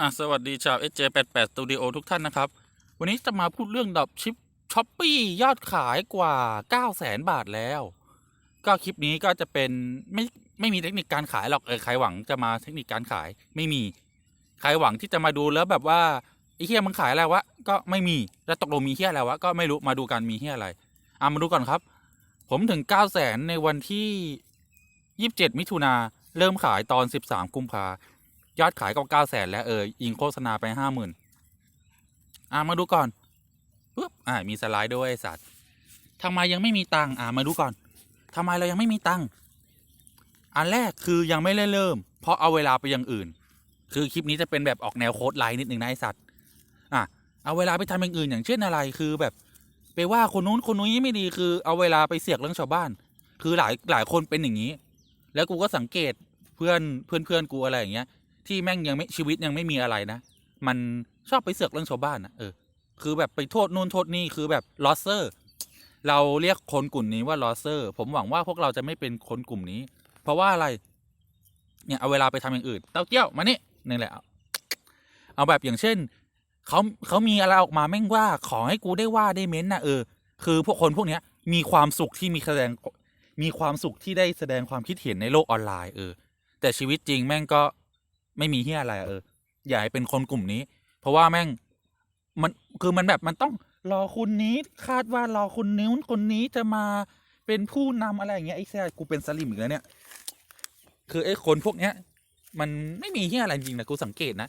อะสวัสดีชาว SJ88 Studio ทุกท่านนะครับ วันนี้จะมาพูดเรื่องดรอปชิปช้อปปี้ยอดขายกว่า 9 0 0 0 0 0บาทแล้ว ก็คลิปนี้ก็จะเป็นไม่ไม่มีเทคนิคการขายหรอกเออใครหวังจะมาเทคนิคการขายไม่มี ใครหวังที่จะมาดูแล้วแบบว่าไอ้เฮียมึงขายอะไรวะก็ไม่มีแล้วตกลงมีเฮียอะไรวะก็ไม่รู้มาดูกันมีเฮียอะไรอะมาดูก่อนครับ ผมถึง 9 0 0 0 0 0ในวันที่ 27 มิถุนาเริ่มขายตอน 13 กุมภา ยอดขายก็เก้าแสนแล้วเออยิงโฆษณาไปห้าหมื่นอ่ามาดูก่อนปุ๊บอ่ามีสไลด์ด้วยสัตว์ทำไมยังไม่มีตังค์อ่ามาดูก่อนทำไมเรายังไม่มีตังค์อันแรกคือยังไม่ได้เริ่ม เพราะเอาเวลาไปอย่างอื่น คือคลิปนี้จะเป็นแบบออกแนวโค้ดไลน์นิดหนึ่งนะไอสัตว์อะเอาเวลาไปทำอย่างอื่น อย่างเช่นอะไรคือแบบ ไปว่าคนนู้นคนนี้ไม่ดีคือเอาเวลาไปเสียกเรื่องชาวบ้าน คือหลายหลายคนเป็นอย่างนี้ แล้วกูก็สังเกตเพื่อนเพื่อนเพื่อนกูอะไรอย่างเงี้ย ที่แม่งยังไม่ชีวิตยังไม่มีอะไรนะ มันชอบไปเสือกเรื่องชาวบ้านนะเออคือแบบไปโทษนู่นโทษนี่คือแบบลอสเซอร์เราเรียกคนกลุ่มนี้ว่าลอสเซอร์ ผมหวังว่าพวกเราจะไม่เป็นคนกลุ่มนี้ เพราะว่าอะไร เนี่ยเอาเวลาไปทำอย่างอื่นเต้าเจี้ยวมานี่นี่แหละเอาแบบอย่างเช่นเขาเขามีอะไรออกมาแม่งว่าขอให้กูได้ว่าได้เม้นต์นะเออ คือพวกคนพวกเนี้ย มีความสุขที่มีแสดงมีความสุขที่ได้แสดงความคิดเห็นในโลกออนไลน์เออ แต่ชีวิตจริงแม่งก็ ไม่มีเฮียอะไรอะเอออย่าให้เป็นคนกลุ่มนี้ เพราะว่าแม่งมันคือมันแบบมันต้องรอคนนี้คาดว่ารอคนนู้นคนนี้จะมาเป็นผู้นำอะไรอย่างเงี้ยไอ้แซ่กูเป็นสลิมอีกแล้วเนี่ย คือไอ้คนพวกเนี้ย มันไม่มีเฮียอะไรจริงนะกูสังเกตนะ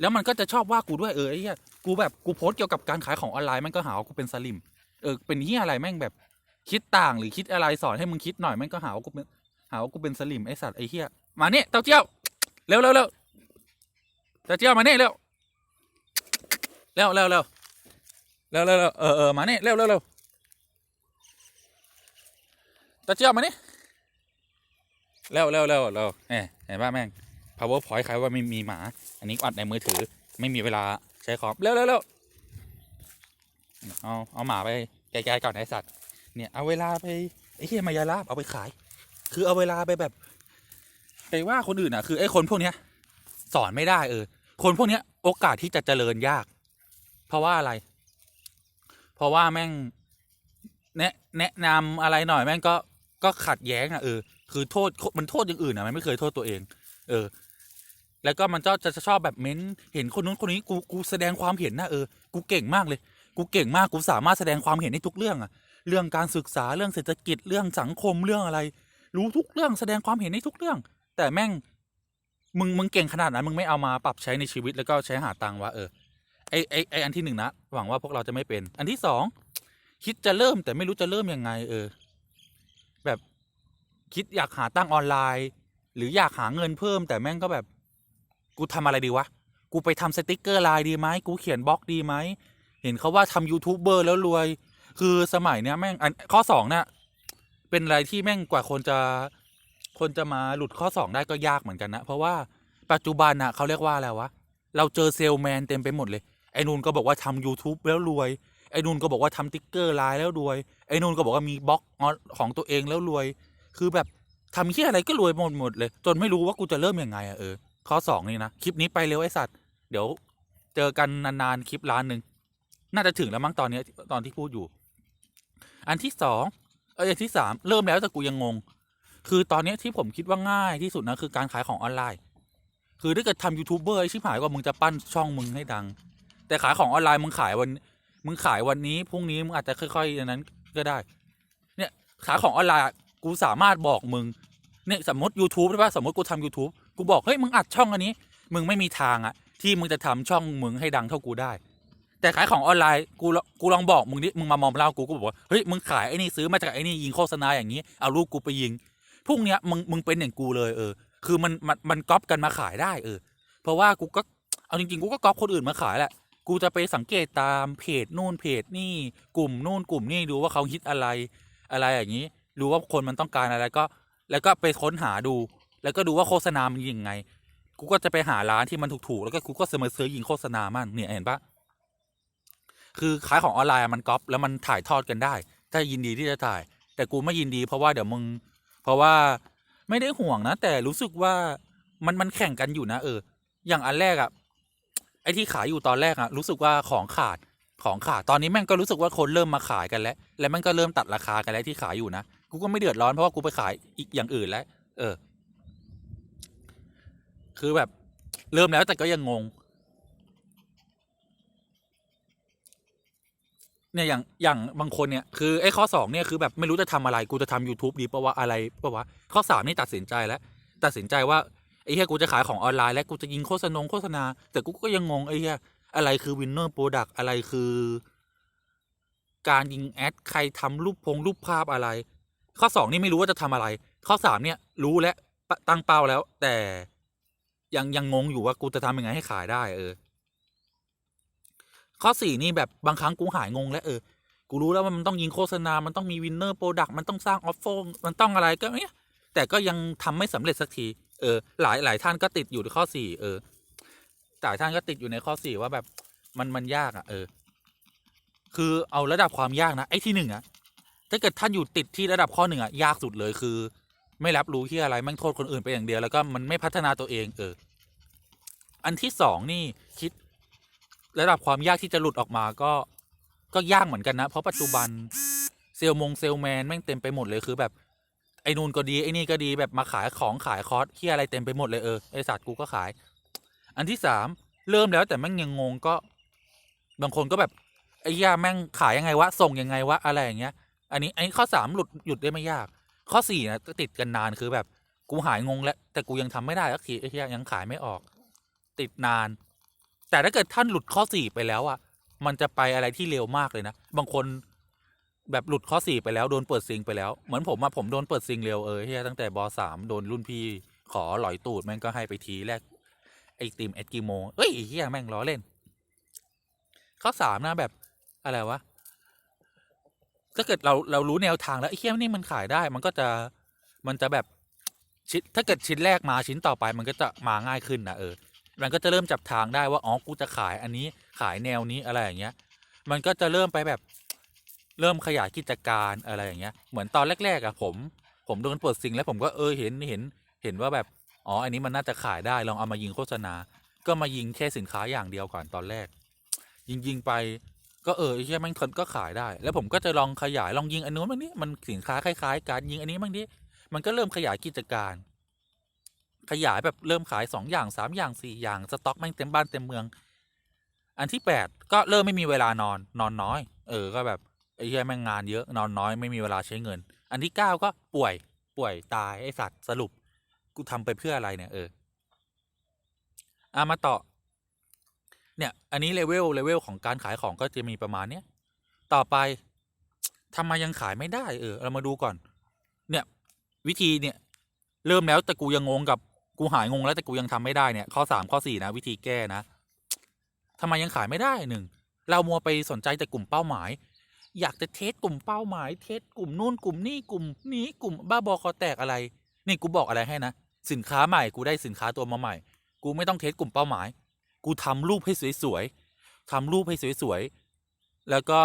แล้วมันก็จะชอบว่ากูด้วยเออไอ้เฮียกูแบบกูโพสเกี่ยวกับการขายของออนไลน์มันก็หาว่ากูเป็นสลิมเออเป็นเฮียอะไรแม่งแบบคิดต่างหรือคิดอะไรสอนให้มึงคิดหน่อยแม่งก็หาว่ากูเป็นหาว่ากูเป็นสลิมไอ้สัตว์ไอ้เฮียมาเนี่ยเต้าเจี้ยว เร็วเร็วเร็วตาเจียวมาเนี่ยเร็วเร็วเร็วเร็วเร็วเร็วเออเออมาเนี่ยเร็วเร็วเร็วตาเจียวมาเนี่ยเร็วเร็วเร็วเร็วเอ้เห็นป่ะแม่ง powerpoint ใครว่าไม่มีหมา อันนี้อัดในมือถือ ไม่มีเวลาใช้คอมเร็วเร็วเร็วเอาเอาหมาไปไกลๆก่อนไอ้สัตว์เนี่ยเอาเวลาไปไอ้เหี้ยมายาลาบเอาไปขาย คือเอาเวลาไปแบบ ไปว่าคนอื่นอะคือไอ้คนพวกเนี้ย สอนไม่ได้เออ คนพวกเนี้ย โอกาสที่จะเจริญยาก เพราะว่าอะไร เพราะว่าแม่ง แนะแนะนำอะไรหน่อยแม่งก็ก็ขัดแย้งอะเออคือโทษมันโทษอย่างอื่นอะมันไม่เคยโทษตัวเอง เออ แล้วก็มันก็จะจะชอบแบบเม้นเห็นคนนู้นคนนี้กูกูแสดงความเห็นนะเออกูเก่งมากเลย กูเก่งมากกูสามารถแสดงความเห็นในทุกเรื่องอะ เรื่องการศึกษาเรื่องเศรษฐกิจเรื่องสังคมเรื่องอะไร รู้ทุกเรื่องแสดงความเห็นในทุกเรื่อง แต่แม่งมึงมึงเก่งขนาดนั้นมึงไม่เอามาปรับใช้ในชีวิตแล้วก็ใช้หาตังค์วะเออไอไอไออันที่หนึ่งนะหวังว่าพวกเราจะไม่เป็น อันที่สองคิดจะเริ่มแต่ไม่รู้จะเริ่มยังไง เออ แบบคิดอยากหาตั้งออนไลน์ หรืออยากหาเงินเพิ่ม แต่แม่งก็แบบ กูทำอะไรดีวะ กูไปทำสติกเกอร์ไลน์ดีไหมกูเขียนบล็อกดีไหมเห็นเขาว่าทำยูทูบเบอร์แล้วรวย คือสมัยเนี้ยแม่งอันข้อสองเนี่ยเป็นอะไรที่แม่งกว่าคนจะ คนจะมาหลุดข้อสองได้ก็ยากเหมือนกันนะ เพราะว่าปัจจุบันน่ะเขาเรียกว่าอะไรวะ เราเจอเซลแมนเต็มไปหมดเลย ไอ้นูนก็บอกว่าทำ YouTube แล้วรวย ไอ้นูนก็บอกว่าทำติ๊กเกอร์ไลน์แล้วรวย ไอ้นูนก็บอกว่ามีบล็อกของตัวเองแล้วรวย คือแบบทำเฮียอะไรก็รวยหมดหมดเลย จนไม่รู้ว่ากูจะเริ่มยังไงอะเออ ข้อสองนี่นะ คลิปนี้ไปเร็วไอ้สัตว์ เดี๋ยวเจอกันนานๆคลิปล้านหนึ่งน่าจะถึงแล้วมั้งตอนนี้ตอนที่พูดอยู่ อันที่สองเอออันที่สามเริ่มแล้วแต่กูยังงง คือตอนนี้ที่ผมคิดว่าง่ายที่สุดนะคือการขายของออนไลน์ คือถ้าเกิดทำยูทูบเบอร์ไอ้ชิบหายก็มึงจะปั้นช่องมึงให้ดัง แต่ขายของออนไลน์มึงขายวัน มึงขายวันนี้พรุ่งนี้มึงอาจจะค่อยๆอย่างนั้นก็ได้ เนี่ยขายของออนไลน์กูสามารถบอกมึงเนี่ยสมมติ YouTube ใช่ปะสมมติกูทำ YouTube กูบอกเฮ้ยมึงอัดช่องอันนี้ มึงไม่มีทางอะที่มึงจะทำช่องมึงให้ดังเท่ากูได้ แต่ขายของออนไลน์กูกูลองบอกมึงดิมึงมามอมเล่ากูกูบอกว่าเฮ้ยมึงขายไอ้นี่ซื้อมาจากไอ้นี่ยิงโฆษณาอย่างนี้เอารูปกูไปยิง พวกเนี้ยมึงมึงเป็นอย่างกูเลยเออ คือมันมันมันก๊อปกันมาขายได้เออ เพราะว่ากูก็เอาจริงๆกูก็ก๊อปคนอื่นมาขายแหละ กูจะไปสังเกตตามเพจนู่นเพจนี่กลุ่มนู่นกลุ่มนี่ดูว่าเขาฮิตอะไรอะไรอย่างนี้รู้ว่าคนมันต้องการอะไรก็ แล้วก็ไปค้นหาดู แล้วก็ดูว่าโฆษณามันยังไง กูก็จะไปหาร้านที่มันถูกๆแล้วก็กูก็เสมอซื้อยิงโฆษณามันเนี่ยเห็นปะคือขายของออนไลน์มันก๊อปแล้วมันถ่ายทอดกันได้ ถ้ายินดีที่จะถ่าย แต่กูไม่ยินดีเพราะว่าเดี๋ยวมึง เพราะว่าไม่ได้ห่วงนะ แต่รู้สึกว่ามันมันแข่งกันอยู่นะ เออ อย่างอันแรกอะไอที่ขายอยู่ตอนแรกอะรู้สึกว่าของขาดของขาดตอนนี้แม่งก็รู้สึกว่าคนเริ่มมาขายกันแล้ว แล้วแม่งก็เริ่มตัดราคากันแล้วที่ขายอยู่นะกูก็ไม่เดือดร้อนเพราะว่ากูไปขายอีกอย่างอื่นแล้ว เออ คือแบบเริ่มแล้วแต่ก็ยังงง เนี่ยอย่างอย่างบางคนเนี่ยคือไอ้ข้อสองเนี่ยคือแบบไม่รู้จะทำอะไรกูจะทำ YouTube ดีปะวะอะไรปะวะข้อสามนี่ตัดสินใจแล้วตัดสินใจว่าไอ้เหี้ยกูจะขายของออนไลน์ แล้วกูจะยิงโฆษณงโฆษณา แต่กูก็ยังงงไอ้เหี้ยอะไรคือวินเนอร์โปรดักอะไรคือ การยิงแอดใครทำรูปพงรูปภาพอะไร ข้อสองนี่ไม่รู้ว่าจะทำอะไร ข้อสามเนี่ยรู้แล้วปะตั้งเป้าแล้ว แต่ยังยังงงอยู่ว่ากูจะทำยังไงให้ขายได้เออ ข้อสี่นี่แบบบางครั้งกูหายงงแล้วเออ กูรู้แล้วว่ามันต้องยิงโฆษณา มันต้องมีวินเนอร์โปรดักต์มันต้องสร้างออฟโฟมันต้องอะไรก็เนี่ยแต่ก็ยังทำไม่สำเร็จสักที เออ หลายหลายท่านก็ติดอยู่ในข้อสี่เออหลายท่านก็ติดอยู่ในข้อสี่ว่าแบบมันมันยากอะ เออ คือเอาระดับความยากนะไอ้ที่หนึ่งอะถ้าเกิดท่านอยู่ติดที่ระดับข้อหนึ่งอะยากสุดเลยคือ ไม่รับรู้ที่อะไรแม่งโทษคนอื่นไปอย่างเดียวแล้วก็มันไม่พัฒนาตัวเอง เออ อันที่สองนี่คิด ระดับความยากที่จะหลุดออกมาก็ก็ยากเหมือนกันนะ เพราะปัจจุบันเซลมงเซลแมนแม่งเต็มไปหมดเลยคือแบบไอ้นู่นก็ดีไอ้นี่ก็ดีแบบมาขายของขายคอร์สที่อะไรเต็มไปหมดเลยเออไอสัตว์กูก็ขาย อันที่สามเริ่มแล้วแต่แม่งยังงงก็ บางคนก็แบบไอ้ย่าแม่งขายยังไงวะส่งยังไงวะอะไรอย่างเงี้ย อันนี้ไอ้ข้อสามหลุดหยุดได้ไม่ยาก ข้อสี่นะติดกันนานคือแบบ กูหายงงแล้วแต่กูยังทำไม่ได้สักทีไอ้เหี้ยยังขายไม่ออก ติดนาน แต่ถ้าเกิดท่านหลุดข้อสี่ไปแล้วอะ มันจะไปอะไรที่เร็วมากเลยนะ บางคนแบบหลุดข้อสี่ไปแล้วโดนเปิดซิงไปแล้ว เหมือนผมอะผมโดนเปิดซิงเร็วเออเฮียตั้งแต่บสามโดนรุ่นพี่ขอหลอยตูดแม่งก็ให้ไปทีแรกไอติมเอ็ดกิโมเอ้ยเฮียแม่งล้อเล่น ข้อสามนะแบบอะไรวะถ้าเกิดเราเรารู้แนวทางแล้วไอ้เฮียนี่มันขายได้ มันก็จะมันจะแบบชิ้นถ้าเกิดชิ้นแรกมาชิ้นต่อไป มันก็จะมาง่ายขึ้นนะเออ มันก็จะเริ่มจับทางได้ว่า อ๋อ กูจะขายอันนี้ขายแนวนี้อะไรอย่างเงี้ย มันก็จะเริ่มไปแบบเริ่มขยายกิจการอะไรอย่างเงี้ย เหมือนตอนแรก ๆอะผม ผมโดนเปิดซิงแล้วผมก็เออเห็นเห็นเห็นว่าแบบ อ๋อ อันนี้มันน่าจะขายได้ลองเอามายิงโฆษณา ก็มายิงแค่สินค้าอย่างเดียวก่อนตอนแรก ยิงยิงๆไปก็เออไอ้เหี้ยแม่งทนก็ขายได้ แล้วผมก็จะลองขยายลองยิงอันนู้นบ้างนี้มันสินค้าคล้ายๆกันยิงอันนี้บ้างดิมันก็เริ่มขยายกิจการ ขยายแบบเริ่มขายสองอย่างสามอย่างสี่อย่าง สต็อกแม่งเต็มบ้านเต็มเมือง อันที่แปดก็เริ่มไม่มีเวลานอนนอนน้อย เออก็แบบไอ้เหี้ยแม่งงานเยอะนอนน้อยไม่มีเวลาใช้เงิน อันที่เก้าก็ป่วยป่วยตายไอ้สัตว์สรุป กูทำไปเพื่ออะไรเนี่ยเอออะมาต่อ เนี่ย อันนี้เลเวลเลเวลของการขายของก็จะมีประมาณเนี้ยต่อไปทำไมยังขายไม่ได้ เออ เรามาดูก่อน เนี่ย วิธีเนี่ย เริ่มแล้วแต่กูยังงงกับ กูหายงงแล้วแต่กูยังทำไม่ได้เนี่ยข้อสามข้อสี่นะ วิธีแก้นะทำไมยังขายไม่ได้หนึ่งเรามัวไปสนใจแต่กลุ่มเป้าหมาย อยากจะเทสกลุ่มเป้าหมาย เทสกลุ่มนู่นกลุ่มนี่กลุ่มนี้กลุ่มบ้าบอคอแตกอะไร นี่กูบอกอะไรให้นะสินค้าใหม่กูได้สินค้าตัวมาใหม่ กูไม่ต้องเทสกลุ่มเป้าหมาย กูทำรูปให้สวยๆทำรูปให้สวยๆแล้วก็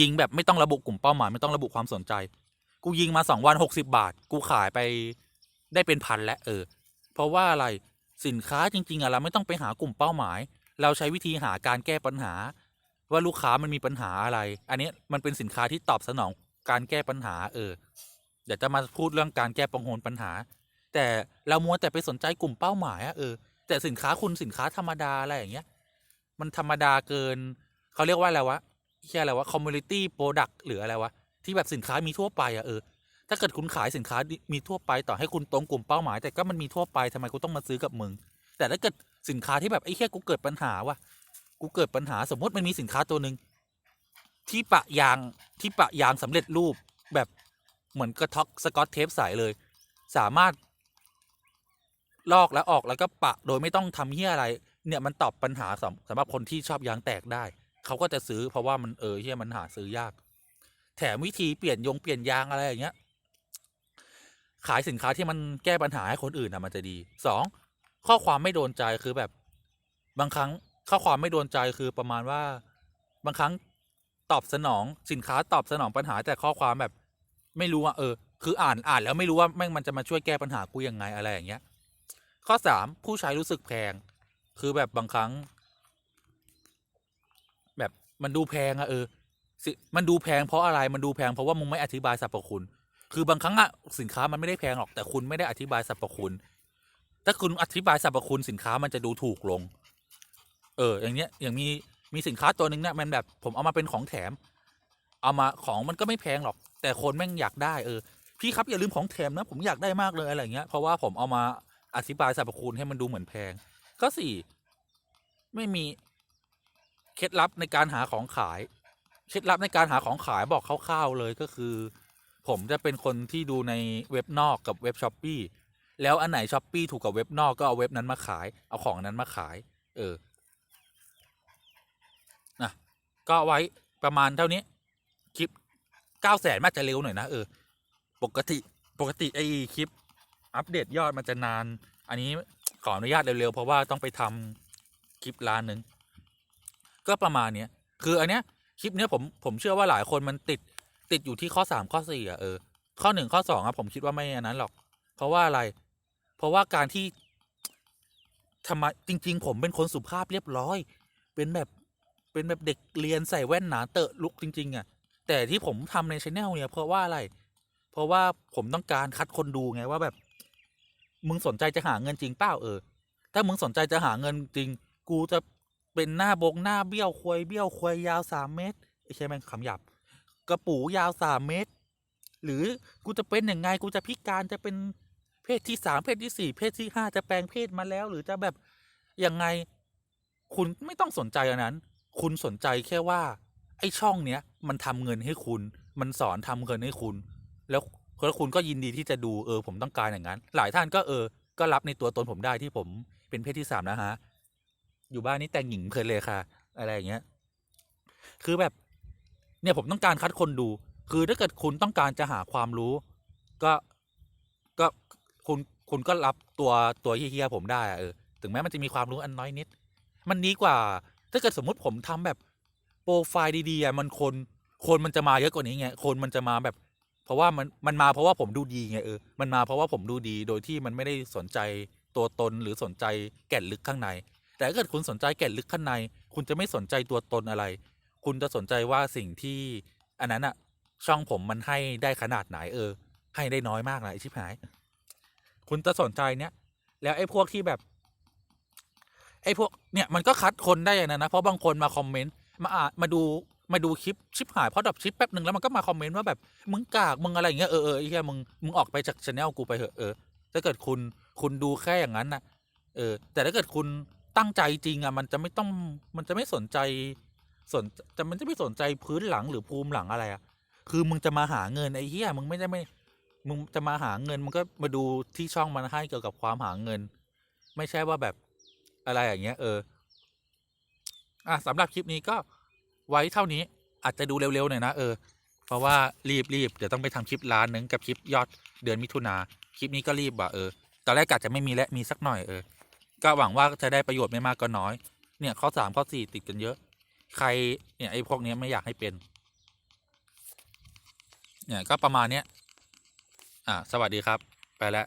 ยิงแบบไม่ต้องระบุกลุ่มเป้าหมาย ไม่ต้องระบุความสนใจ กูยิงมาสองวันหกสิบาท กูขายไปได้เป็นพันแล้วเออ เพราะว่าอะไรสินค้าจริง ๆอะเราไม่ต้องไปหากลุ่มเป้าหมาย เราใช้วิธีหาการแก้ปัญหา ว่าลูกค้ามันมีปัญหาอะไร อันนี้มันเป็นสินค้าที่ตอบสนองการแก้ปัญหา เออเดี๋ยวจะมาพูดเรื่องการแก้ปัญหาปัญหา แต่เรามัวแต่ไปสนใจกลุ่มเป้าหมายอะเออแต่สินค้าคุณสินค้าธรรมดาอะไรอย่างเงี้ย มันธรรมดาเกิน เขาเรียกว่าอะไรวะแค่อะไรวะ community product หรืออะไรวะที่แบบสินค้ามีทั่วไปอะเออ ถ้าเกิดคุณขายสินค้ามีทั่วไปต่อให้คุณตรงกลุ่มเป้าหมาย แต่ก็มันมีทั่วไปทำไมกูต้องมาซื้อกับมึง แต่ถ้าเกิดสินค้าที่แบบไอ้แค่กูเกิดปัญหาว่ะกูเกิดปัญหาสมมติมันมีสินค้าตัวหนึ่งที่ปะยางที่ปะยางสำเร็จรูปแบบเหมือนกระท็อกสกอตเทปใสเลย สามารถ ลอกแล้วออกแล้วก็ปะโดยไม่ต้องทำเฮียอะไร เนี่ยมันตอบปัญหาสำสำหรับคนที่ชอบยางแตกได้ เขาก็จะซื้อเพราะว่ามันเออเฮียมันหาซื้อยาก แถมวิธีเปลี่ยนยงเปลี่ยนยางอะไรอย่างเงี้ย ขายสินค้าที่มันแก้ปัญหาให้คนอื่นอะมันจะดีสองข้อความไม่โดนใจคือแบบบางครั้งข้อความไม่โดนใจคือประมาณว่า บางครั้งตอบสนองสินค้าตอบสนองปัญหาแต่ข้อความแบบ ไม่รู้ว่าเออ คืออ่านอ่านแล้วไม่รู้ว่าแม่งมันจะมาช่วยแก้ปัญหากูยังไงอะไรอย่างเงี้ย ข้อสามผู้ใช้รู้สึกแพง คือแบบบางครั้ง แบบมันดูแพงอะเออสิมันดูแพงเพราะอะไรมันดูแพงเพราะว่ามึงไม่อธิบายสรรพคุณ คือบางครั้งอะสินค้ามันไม่ได้แพงหรอกแต่คุณไม่ได้อธิบายสรรพคุณ ถ้าคุณอธิบายสรรพคุณสินค้ามันจะดูถูกลง เออ อย่างเนี้ย อย่างมีมีสินค้าตัวหนึ่งเนี่ยมันแบบผมเอามาเป็นของแถม เอามาของมันก็ไม่แพงหรอก แต่คนแม่งอยากได้เออพี่ครับอย่าลืมของแถมนะผมอยากได้มากเลยอะไรเงี้ยเพราะว่าผมเอามาอธิบายสรรพคุณให้มันดูเหมือนแพง ก็สี่ไม่มีเคล็ดลับในการหาของขาย เคล็ดลับในการหาของขายบอกคร่าวๆเลยก็คือ ผมจะเป็นคนที่ดูในเว็บนอกกับเว็บช้อปปี้แล้วอันไหนช้อปปี้ถูกกับเว็บนอกก็เอาเว็บนั้นมาขาย เอาของนั้นมาขาย เออนะก็ไว้ประมาณเท่านี้ คลิปเก้าแสนมาจะเร็วหน่อย นะ เออ ปกติปกติไอคลิป อัปเดตยอดมันจะนาน อันนี้ขออนุญาตเร็ว ๆ เพราะว่าต้องไปทำคลิปล้านหนึ่งก็ประมาณเนี้ยคืออันเนี้ยคลิปเนี้ยผมผมเชื่อว่าหลายคนมันติด ติดอยู่ที่ข้อสามข้อสี่อะเออข้อหนึ่งข้อสองอะผมคิดว่าไม่อันนั้นหรอก เพราะว่าอะไร เพราะว่าการที่ทำไมจริง ๆ ผมเป็นคนสุภาพเรียบร้อย เป็นแบบเป็นแบบเด็กเรียนใส่แว่นหนาเตอะลุกจริง ๆอะแต่ที่ผมทำในช anel เนี่ยเพราะว่าอะไร เพราะว่าผมต้องการคัดคนดูไงว่าแบบ มึงสนใจจะหาเงินจริงเปล่าเออ ถ้ามึงสนใจจะหาเงินจริง กูจะเป็นหน้าบงหน้าเบี้ยวควยเบี้ยวควยยาวสามเมตรไอ้ใช่ไหมคำหยาบ กระปูยาวสามเมตร หรือกูจะเป็นยังไงกูจะพิการจะเป็นเพศที่สามเพศที่สี่เพศที่ห้าจะแปลงเพศมาแล้ว หรือจะแบบยังไง คุณไม่ต้องสนใจอันนั้น คุณสนใจแค่ว่า ไอ้ช่องเนี้ยมันทำเงินให้คุณ มันสอนทำเงินให้คุณ แล้วแล้วคุณก็ยินดีที่จะดูเออ ผมต้องการอย่างนั้น หลายท่านก็เออ ก็รับในตัวตนผมได้ที่ผมเป็นเพศที่สามนะฮะอยู่บ้านนี่แต่งหญิงเพลินเลยค่ะ อะไรอย่างเงี้ย คือแบบ เนี่ยผมต้องการคัดคนดู คือถ้าเกิดคุณต้องการจะหาความรู้ ก็ก็คุณคุณก็รับตัวตัวเฮียๆผมได้เออถึงแม้มันจะมีความรู้อันน้อยนิด มันดีกว่า ถ้าเกิดสมมติผมทำแบบโปรไฟล์ดีๆอะมันคนคนมันจะมาเยอะกว่านี้ไงคนมันจะมาแบบ เพราะว่ามันมันมาเพราะว่าผมดูดีไงเออมันมาเพราะว่าผมดูดีโดยที่มันไม่ได้สนใจตัวตนหรือสนใจแก่นลึกข้างใน แต่ถ้าเกิดคุณสนใจแก่นลึกข้างใน คุณจะไม่สนใจตัวตนอะไร คุณจะสนใจว่าสิ่งที่อันนั้นอะช่องผมมันให้ได้ขนาดไหนเออ ให้ได้น้อยมากนะไอชิบหาย คุณจะสนใจเนี้ยแล้วไอ้พวกที่แบบ ไอ้พวกเนี่ยมันก็คัดคนได้อย่างนั้นนะเพราะบางคนมาคอมเมนต์มาอ่านมาดูมาดูคลิปชิบหายเพราะดับชิปแป๊บหนึ่งแล้วมันก็มาคอมเมนต์ว่าแบบมึงกากมึงอะไรอย่างเงี้ยเออเออไอ้แค่มึงมึงออกไปจากช anel กูไปเถอะเออถ้าเกิดคุณคุณดูแค่อย่างนั้นนะเออ แต่ถ้าเกิดคุณตั้งใจจริงอะมันจะไม่ต้องมันจะไม่สนใจ สนจะมันจะไม่สนใจพื้นหลังหรือภูมิหลังอะไรอะคือมึงจะมาหาเงินไอ้เหี้ยมึงไม่ได้ไม่ มึงจะมาหาเงินมึงก็มาดูที่ช่องมันให้เกี่ยวกับความหาเงิน ไม่ใช่ว่าแบบอะไรอย่างเงี้ย เออ อะสำหรับคลิปนี้ก็ไว้เท่านี้อาจจะดูเร็วๆหน่อยนะเออเพราะว่ารีบรีบเดี๋ยวต้องไปทำคลิปล้านหนึ่งกับคลิปยอดเดือนมิถุนาคลิปนี้ก็รีบว่ะเออตอนแรกกะจะไม่มีและมีสักหน่อยเออก็หวังว่าจะได้ประโยชน์ไม่มากก็น้อย เนี่ยข้อสามข้อสี่ติดกันเยอะ ใครเนี่ยไอ้พวกนี้ไม่อยากให้เป็น เนี่ยก็ประมาณเนี้ยอ่าสวัสดีครับ ไปแล้ว